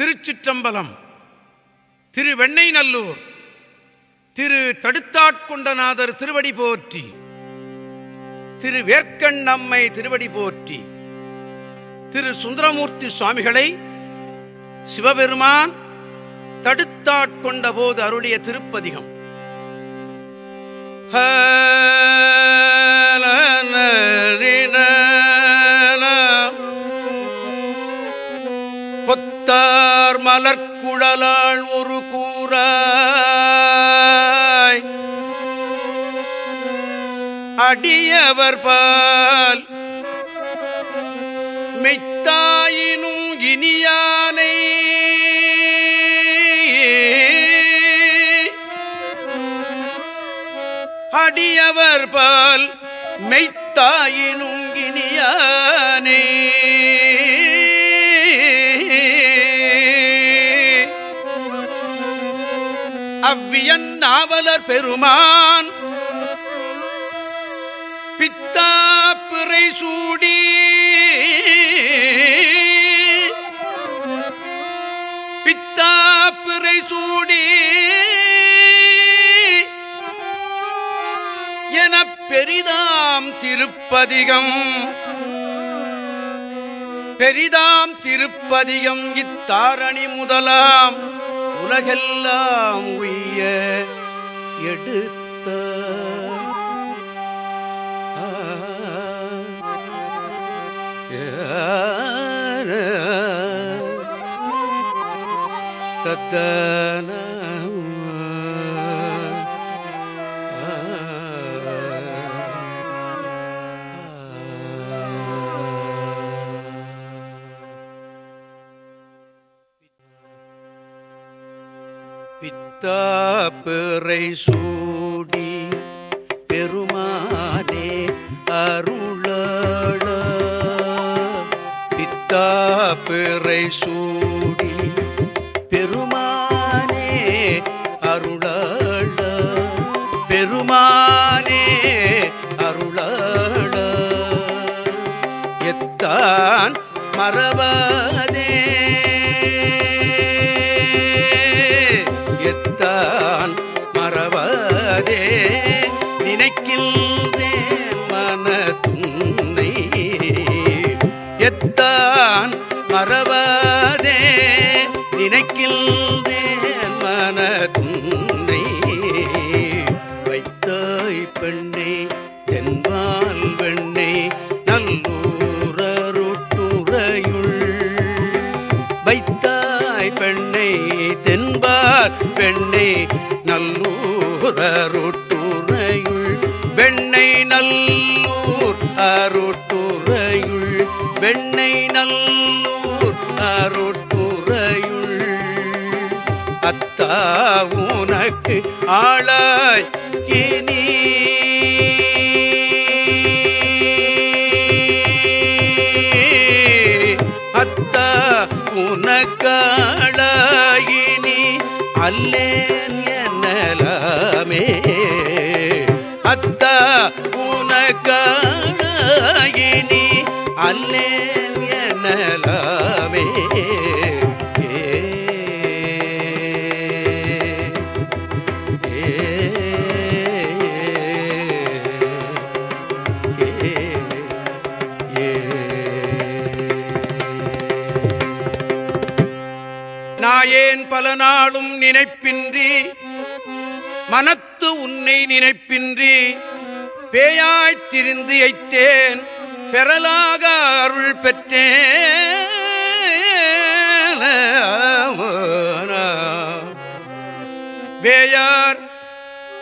திருச்சிற்றம்பலம் திரு வெண்ணெய்நல்லூர் திரு தடுத்தாட்கொண்டநாதர் திருவடி போற்றி திரு வேர்க்கண் நம்மை திருவடி போற்றி திரு சுந்தரமூர்த்தி சுவாமிகளை சிவபெருமான் தடுத்தாட்கொண்ட போது அருளிய திருப்பதிகம். ஹ மலர்குழலாள் ஒரு கூறாய். அடியவர் பால் மெய்த்தாயினும் இனியானை. அடியவர் பால் மெய்த்தாயினும் இனியானே. அவ்வியன் நாவலர் பெருமான். பித்தா பிறை சூடி. பித்தா பிறை சூடி. என பெரிதாம் திருப்பதிகம். பெரிதாம் திருப்பதிகம் இத்தாரணி முதலாம். உலகெல்லாம் உய்ய எடுத்த. தத்தன, பித்தா பிறை சூடி பெருமானே அருள பித்தா பிறை சூடி பெருமானே அருள பெருமானே அருள எத்தான் மரபா பெண்ணை தென்பார் பெண்ணை நல்லூர் அருட்டுரையுள் பெண்ணை நல்லூர் அருட்டுரையுள் பெண்ணை நல்லூர் அருட்டுரையுள் அத்தா உனக்கு ஆளாய் இனி அல்லேன் என்னலாமே நாயேன் பல நாளும் நினைப்பின்றி மனத்து உன்னை நினைப்பின்றி பேயாய்த் திரிந்து ஐத்தேன் பெறலாக அருள் பெற்றேன். வேயார்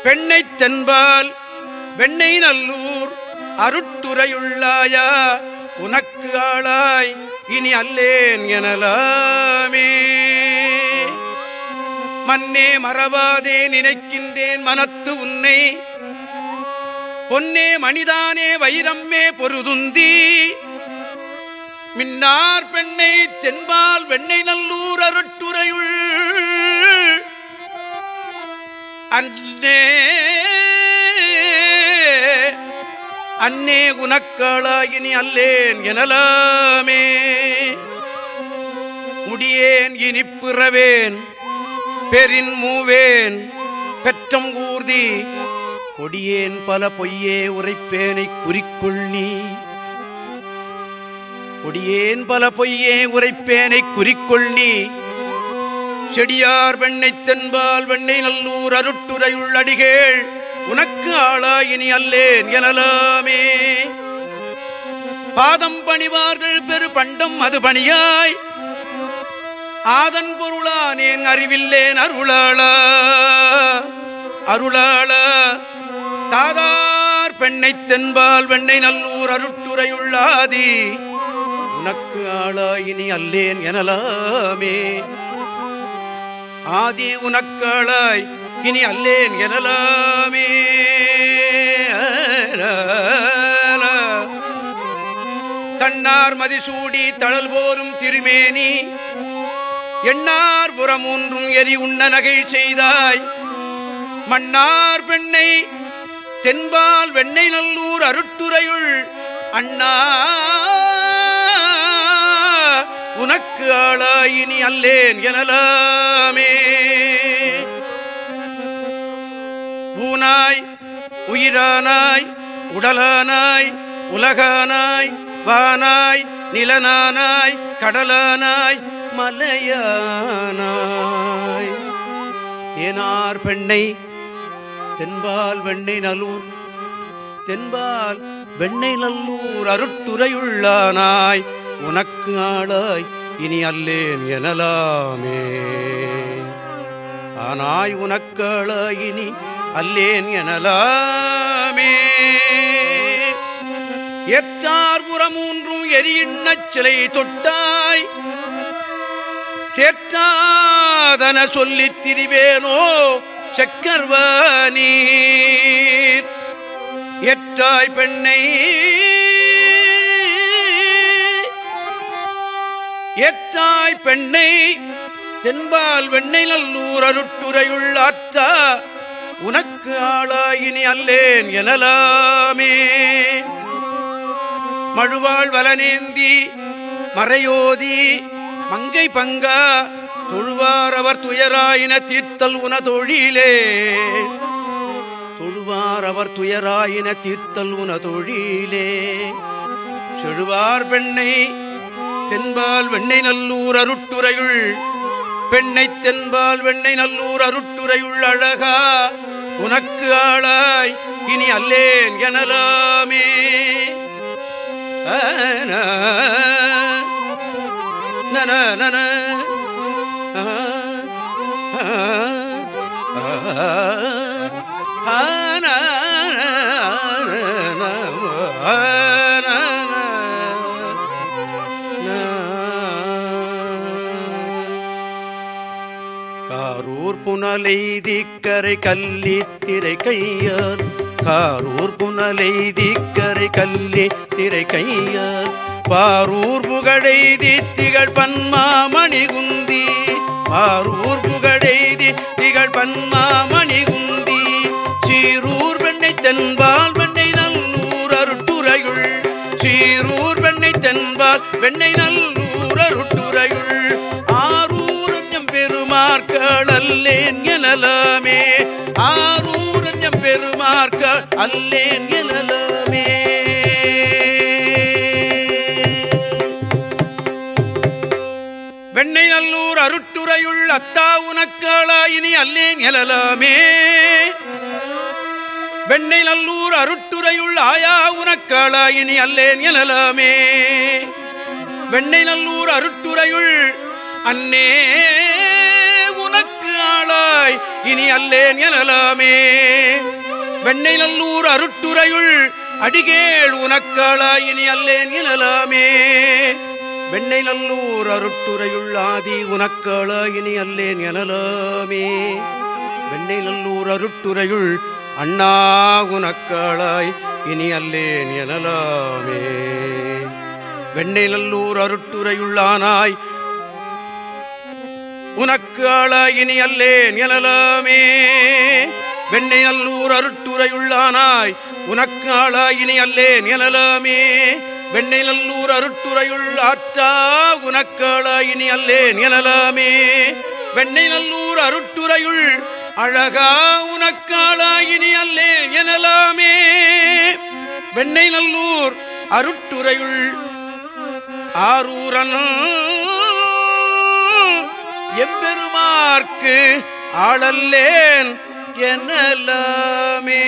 பெண்ணை தென்பால் வெண்ணை நல்லூர் அருட்டுரையுள்ளாயா உனக்கு ஆளாய் இனி அல்லேன் எனலாமே. மன்னே மறவாதே நினைக்கின்றேன் மனத்து உன்னை. பொன்னே மணிதானே வைரம்மே பொருதுந்தி. மின்னார் பெண்ணை தென்பால் வெண்ணை நல்லூர் அருட்டுரையுள். அன்னே அன்னே உனக்காளாயினி அல்லேன் எனலாமே. முடியேன் இனிப்பிறவேன் பெரின் மூவேன் பெற்றம் ஊர்தி கொடியேன் பல பொய்யே உரைப்பேனை குறிக்குள் நீ. கொடியேன் பல பொய்யே உரைப்பேனை குறிக்குள் நீ. செடியார் வெண்ணை தென்பால் வெண்ணை நல்லூர் அருட்டுரையுள் அடிகேள். உனக்கு ஆளாயினி அல்லேன் எனலாமே. பாதம் பணிவார்கள் பெரு பண்டம் அது பணியாய். ஆதன் பொருளானேன் அறிவில்லேன் அருளாளா. அருளாளா. தாதார் பெண்ணை தென்பால் வெண்ணை நல்லூர் அருட்டுரையுள்ளாதி உனக்கு ஆளாயினி அல்லேன் எனலாமே. ஆதி உனக்காளாய் இனி அல்லேன் எனலாமே. தன்னார் மதிசூடி தழல் போரும் திருமேனி. எண்ணார் புறமூன்றும் எரி உண்ண நகை செய்தாய். மன்னார் பெண்ணை தென்பால் வெண்ணை நல்லூர் அருட்டுரையுள் அண்ணா உனக்கு ஆளாயினி அல்லேன் எனலாமே. ஊனாய் உயிரானாய் உடலானாய் உலகானாய் வானாய் நிலனானாய் கடலானாய் மலையானாய். தேனார் பெண்ணை தென்பால் வெண்ணெய் நல்லூர் தென்பால் வெண்ணெய் நல்லூர் அருட்டுரையுள்ளானாய் உனக்கு ஆளாய் இனி அல்லேன் எனலாமே. ஆனாய் உனக்காளாய் இனி அல்லேன் எனலாமே. ஏற்றார் புறமூன்றும் எரியிண்ணச் சிலை தொட்டாய். கேட்டாதன சொல்லித் திரிவேனோ? சக்கர்வானீர். எற்றாய் பெண்ணை எற்றாய் பெண்ணை தென்பால் வெண்ணை நல்லூர் அருட்டுரையுள் ஆற்றா உனக்கு ஆளாயினி அல்லேன் எனலாமே. மழுவாள் வலனேந்தி மறையோதி மங்கை பங்கா தொழுவாரவர் துயராயின தீர்த்தல் உன தொழிலே தொழுவாரவர் துயராயின தீர்த்தல் உன தொழிலே செழுவார் பெண்ணை தென்பால் வெண்ணை நல்லூர் அருட்டுரையுள். பெண்ணை தென்பால் வெண்ணை நல்லூர் அருட்டுரையுள் அழகா. உனக்கு ஆளாய் இனி அல்லேன் எனலாமே. ஆன நன நன ஆ, ஆ, ஆ, ஆன, காரூர் புனலைதிக்கரை கல்லித்திரை கையார் காரூர் புனலைதிக்கரை கல்லி திரை கையார் பாரூர் புகழெய்தி திகழ் பன்மாமணிகுன் ஆரூர் புகழெய்தி திகழ் பன்மாமணி குந்தி. சீரூர் வெண்ணை தென்பால் வெண்ணை நல்லூர் அருட்டுரையுள் சீரூர் வெண்ணை தென்பால் வெண்ணை நல்லூர் அருட்டுரையுள் ஆரூரஞ்சம் பெருமார்கள் அல்லேன் எனலாமே. ஆரூரஞ்சம் பெருமார்கள் அல்லேன் எனலாமே. வெண்ணை நல்லூர் அருட்டுரையுள் அத்தா உனக்காளாயினி அல்லேன் எழலாமே வெண்ணை நல்லூர் அருட்டுரையுள் ஆயா உனக்காளாயினி அல்லேன் எழலாமே வெண்ணை நல்லூர் அருட்டுரையுள் அன்னே உனக்கு ஆளாய் இனி அல்லேன் எனலாமே வெண்ணை நல்லூர் அருட்டுரையுள் அடிகேள் உனக்காளாய் இனி அல்லேன் எனலாமே வெண்ணை நல்லூர் அருட்டுரையுள் ஆதி உனக்காளாய் இனி அல்லேன் எனலாமே. வெண்ணை நல்லூர் அருட்டுரையுள் அண்ணா உனக்களாய் இனி அல்லேன் எனலாமே. வெண்ணை நல்லூர் அருட்டுரையுள்ளானாய் உனக்கு இனி அல்லேன் எனலாமே. வெண்ணை நல்லூர் அருட்டுரையுள்ளானாய் உனக்கு இனி அல்லேன் எனலாமே. வெண்ணிலல்லூர் அருட்டுரையுள் ஆற்றா உனக்கள இனி அல்லேன் எனலாமே வெண்ணிலல்லூர் அருட்டுரையுள் அழகா உனக்காளா இனி அல்லேன் எனலாமே வெண்ணை நல்லூர் அருட்டுரையுள் ஆரூரன் எம்பெருமார்க்கு ஆளல்லேன் எனலாமே